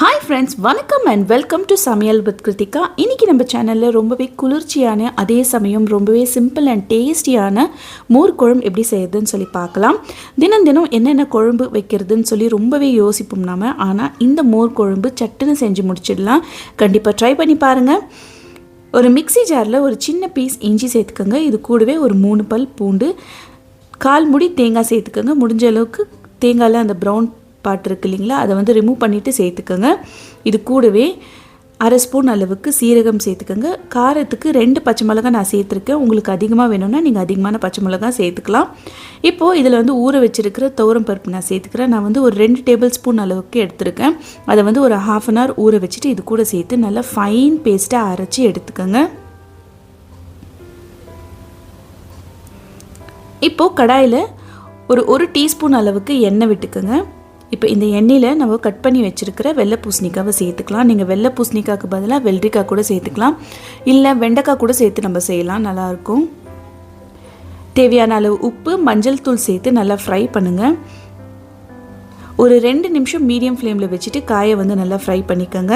Hi friends வணக்கம் and welcome to சமையல் with Kiruthika. இன்றைக்கி நம்ம சேனலில் ரொம்பவே குளிர்ச்சியான அதே சமயம் ரொம்பவே சிம்பிள் அண்ட் டேஸ்டியான மோர் குழம்பு எப்படி செய்யறதுன்னு சொல்லி பார்க்கலாம். தினம் தினம் என்னென்ன குழம்பு வைக்கிறதுன்னு சொல்லி ரொம்பவே யோசிப்போம் நாம. ஆனால் இந்த மோர் குழம்பு சட்டுன்னு செஞ்சு முடிச்சிடலாம். கண்டிப்பாக ட்ரை பண்ணி பாருங்கள் ஒரு மிக்ஸி ஜாரில் ஒரு சின்ன பீஸ் இஞ்சி சேர்த்துக்கோங்க. இது கூடவே ஒரு மூணு பல் பூண்டு கால் முடி தேங்காய் சேர்த்துக்கோங்க. முடிஞ்ச அளவுக்கு தேங்காயில் அந்த ப்ரௌன் பார்ட் இருக்குது இல்லைங்களா? அதை வந்து ரிமூவ் பண்ணிவிட்டு சேர்த்துக்கோங்க. இது கூடவே அரை ஸ்பூன் அளவுக்கு சீரகம் சேர்த்துக்கோங்க. காரத்துக்கு ரெண்டு பச்சை மிளகாய் நான் சேர்த்துருக்கேன். உங்களுக்கு அதிகமாக வேணும்னா நீங்கள் அதிகமான பச்சை மிளகாய் சேர்த்துக்கலாம். இப்போது இதில் வந்து ஊற வச்சிருக்கிற துவரம் பருப்பு நான் சேர்த்துக்கிறேன். நான் வந்து ஒரு ரெண்டு டேபிள் ஸ்பூன் அளவுக்கு எடுத்திருக்கேன். அதை வந்து ஒரு ஹாஃப் அன் ஹவர் ஊற வச்சுட்டு இது கூட சேர்த்து நல்லா ஃபைன் பேஸ்ட்டாக அரைச்சி எடுத்துக்கோங்க. இப்போது கடாயில் ஒரு ஒரு டீஸ்பூன் அளவுக்கு எண்ணெய் விட்டுக்கோங்க. இப்போ இந்த எண்ணெயில் நம்ம கட் பண்ணி வச்சுருக்கிற வெள்ளை பூசணிக்காவை சேர்த்துக்கலாம். நீங்கள் வெள்ளை பூசணிக்காய்க்கு பதிலாக வெள்ளரிக்காய் கூட சேர்த்துக்கலாம். இல்லை வெண்டைக்காய் கூட சேர்த்து நம்ம செய்யலாம். நல்லாயிருக்கும் தேவையான அளவு உப்பு மஞ்சள் தூள் சேர்த்து நல்லா ஃப்ரை பண்ணுங்கள் ஒரு ரெண்டு நிமிஷம் மீடியம் ஃப்ளேமில் வச்சுட்டு காயை வந்து நல்லா ஃப்ரை பண்ணிக்கோங்க.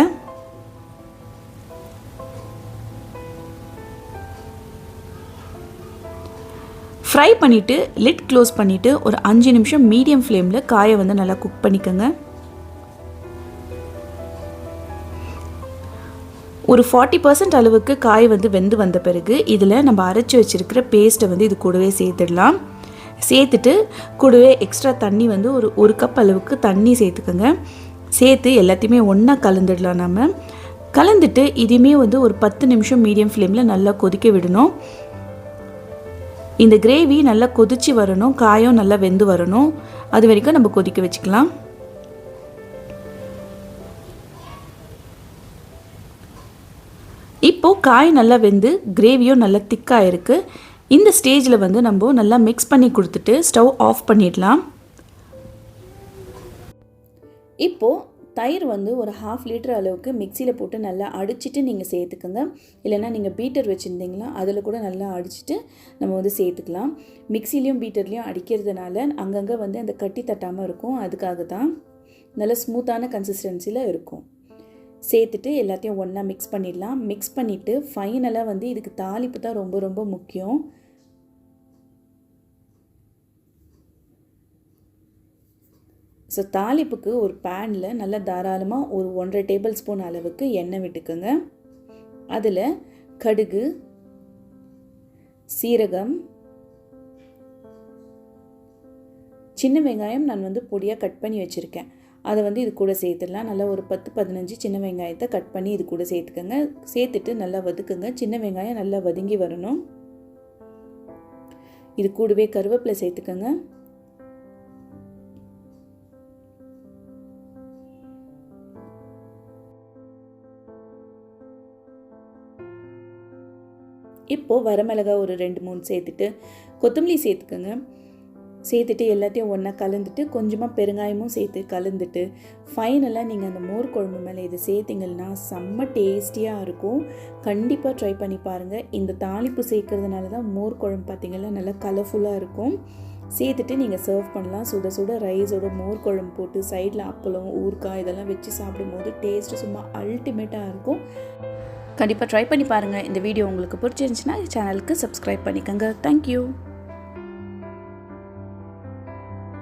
ஃப்ரை பண்ணிவிட்டு லிட் க்ளோஸ் பண்ணிவிட்டு ஒரு அஞ்சு நிமிஷம் மீடியம் ஃப்ளேமில் காயை வந்து நல்லா குக் பண்ணிக்கோங்க. ஒரு ஃபார்ட்டி பர்சன்ட் அளவுக்கு காய் வந்து வெந்து வந்த பிறகு இதில் நம்ம அரைச்சி வச்சுருக்கிற பேஸ்ட்டை வந்து இது கூடவே சேர்த்துடலாம். சேர்த்துட்டு கூடவே எக்ஸ்ட்ரா தண்ணி வந்து ஒரு ஒரு கப் அளவுக்கு தண்ணி சேர்த்துக்கோங்க. சேர்த்து எல்லாத்தையுமே ஒன்றா கலந்துடலாம் நம்ம கலந்துட்டு இதையுமே வந்து ஒரு பத்து நிமிஷம் மீடியம் ஃப்ளேமில் நல்லா கொதிக்க விடணும். இந்த கிரேவி நல்லா கொதிச்சு வரணும் காயும் நல்லா வெந்து வரணும். அது வரைக்கும் நம்ம கொதிக்க வச்சுக்கலாம். இப்போது காய் நல்லா வெந்து கிரேவியும் நல்லா திக்காக இருக்குது இந்த ஸ்டேஜில் வந்து நம்ம நல்லா மிக்ஸ் பண்ணி கொடுத்துட்டு ஸ்டவ் ஆஃப் பண்ணிடலாம். இப்போது தயிர் வந்து ஒரு ஹாஃப் லிட்டர் அளவுக்கு மிக்சியில் போட்டு நல்லா அடிச்சிட்டு நீங்கள் சேர்த்துக்கோங்க. இல்லைனா நீங்கள் பீட்டர் வச்சுருந்தீங்களா அதில் கூட நல்லா அடிச்சிட்டு நம்ம வந்து சேர்த்துக்கலாம். மிக்சிலையும் பீட்டர்லேயும் அடிக்கிறதுனால அங்கங்கே வந்து அந்த கட்டி தட்டாமல் இருக்கும். அதுக்காக தான் நல்ல ஸ்மூத்தான கன்சிஸ்டன்சியில் இருக்கும். சேர்த்துட்டு எல்லாத்தையும் ஒன்றா மிக்ஸ் பண்ணிடலாம். மிக்ஸ் பண்ணிவிட்டு ஃபைனலாக வந்து இதுக்கு தாளிப்பு தான் ரொம்ப ரொம்ப முக்கியம். ஸோ தாளிப்புக்கு ஒரு பேனில் நல்லா தாராளமாக ஒரு ஒன்றரை டேபிள் ஸ்பூன் அளவுக்கு எண்ணெய் விட்டுக்குங்க. அதில் கடுகு சீரகம் சின்ன வெங்காயம் நான் வந்து பொடியாக கட் பண்ணி வச்சுருக்கேன். அதை வந்து இது கூட சேர்த்துடலாம். நல்லா ஒரு பத்து பதினஞ்சு சின்ன வெங்காயத்தை கட் பண்ணி இது கூட சேர்த்துக்கோங்க. சேர்த்துட்டு நல்லா வதக்குங்க. சின்ன வெங்காயம் நல்லா வதங்கி வரணும். இது கூடவே கருவேப்பிலை சேர்த்துக்கோங்க. இப்போது வரமிளகா ஒரு ரெண்டு மூணு சேர்த்துட்டு கொத்தமல்லி சேர்த்துக்கோங்க. சேர்த்துட்டு எல்லாத்தையும் ஒன்றா கலந்துட்டு கொஞ்சமாக பெருங்காயமும் சேர்த்து கலந்துட்டு ஃபைனலாக நீங்கள் அந்த மோர் குழம்பு மேலே இதை சேர்த்திங்கன்னா செம்ம டேஸ்டியாக இருக்கும். கண்டிப்பாக ட்ரை பண்ணி பாருங்கள் இந்த தாளிப்பு சேர்க்கறதுனால தான் மோர் குழம்பு பார்த்திங்கன்னா நல்லா கலர்ஃபுல்லாக இருக்கும். சேர்த்துட்டு நீங்கள் சர்வ் பண்ணலாம். சுட சுட ரைஸோட மோர் குழம்பு போட்டு சைடில் அப்பளம் ஊறுக்காய் இதெல்லாம் வச்சு சாப்பிடும்போது டேஸ்ட்டு சும்மா அல்டிமேட்டாக இருக்கும். கண்டிப்பாக ட்ரை பண்ணி பாருங்கள் இந்த வீடியோ உங்களுக்கு பிடிச்சிருந்துச்சின்னா சேனலுக்கு சப்ஸ்கிரைப் பண்ணிக்கோங்க. தேங்க்யூ